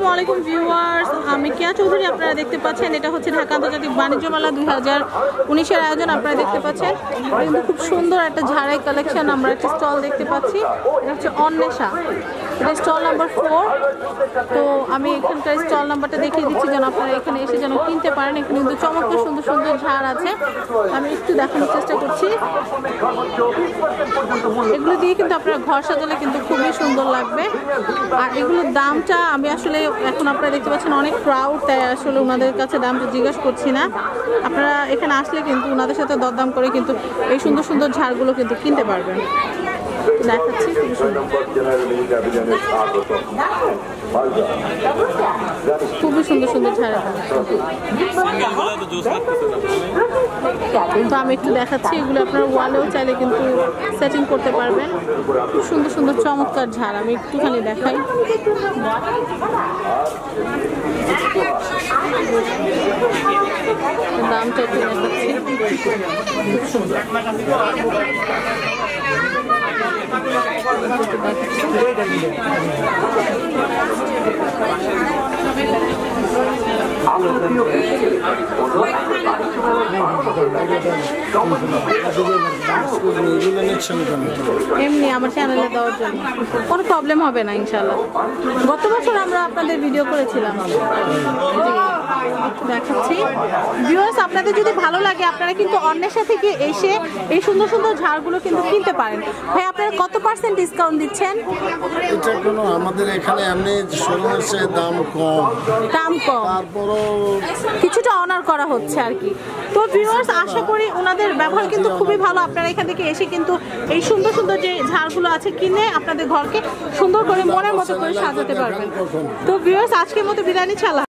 আসসালামু আলাইকুম ভিউয়ার্স। আমি কিয়া চৌধুরী, আপনারা দেখতে পাচ্ছেন, এটা হচ্ছে ঢাকা আন্তর্জাতিক বাণিজ্য মেলা দুই হাজার উনিশের আয়োজন, আপনারা দেখতে পাচ্ছেন। কিন্তু খুব সুন্দর একটা ঝাড়াই কালেকশন আমরা একটা স্টল দেখতে পাচ্ছি। এটা হচ্ছে অন্বেষা। এটা স্টল নাম্বার ফোর তো আমি এখানকার স্টল নাম্বারটা দেখিয়ে দিচ্ছি, যেন আপনারা এখানে এসে যেন কিনতে পারেন। এখানে কিন্তু চমৎকার সুন্দর সুন্দর ঝাড় আছে। আমি একটু দেখানোর চেষ্টা করছি। এগুলো দিয়ে কিন্তু আপনারা ঘর সাজালে কিন্তু খুবই সুন্দর লাগবে। আর এগুলোর দামটা আমি আসলে এখন আপনারা দেখতে পাচ্ছেন অনেক ক্রাউড তাই আসলে ওনাদের কাছে দামটা জিজ্ঞাসা করছি না। আপনারা এখানে আসলে কিন্তু ওনাদের সাথে দরদাম করে কিন্তু এই সুন্দর সুন্দর ঝাড়গুলো কিন্তু কিনতে পারবেন। দেখাচ্ছি খুবই সুন্দর। খুবই সুন্দর সুন্দর ঝাড় তো আমি একটু দেখাচ্ছি, এগুলো আপনারা ওয়ালেও চাইলে কিন্তু সেটিং করতে পারবেন। খুব সুন্দর সুন্দর, চমৎকার ঝাড়, আমি একটুখানি দেখাই। দামটা একটু দেখাচ্ছি। খুব সুন্দর এমনি আমার চ্যানেলে দেওয়ার জন্য। কোনো প্রবলেম হবে না ইনশাল্লাহ গত বছর আমরা আপনাদের ভিডিও করেছিলাম। দেখাচ্ছি। ভিউয়ার্স আপনাদের যদি ভালো লাগে আপনারা কিন্তু অন্বেষা থেকে এসে এই সুন্দর সুন্দর ঝাড়গুলো কিন্তু কিনতে পারেন। ভাই আপনারা কত পার্সেন্ট ডিসকাউন্ট দিচ্ছেন? এটা কোনো আমাদের এখানে এমনি শোরুমের দাম কম। দাম কম। তারপরও কিছুটা অনার করা হচ্ছে আর কি। তো ভিউয়ার্স আশা করি। ওনাদের ব্যবহার কিন্তু খুবই ভালো। আপনারা এখান থেকে এসে কিন্তু এই সুন্দর সুন্দর যে ঝাড়গুলো আছে কিনে আপনাদের ঘরকে সুন্দর করে মনের মতো করে সাজাতে পারবেন। তো ভিউয়ার্স আজকের মতো বিরিয়ানি ছালা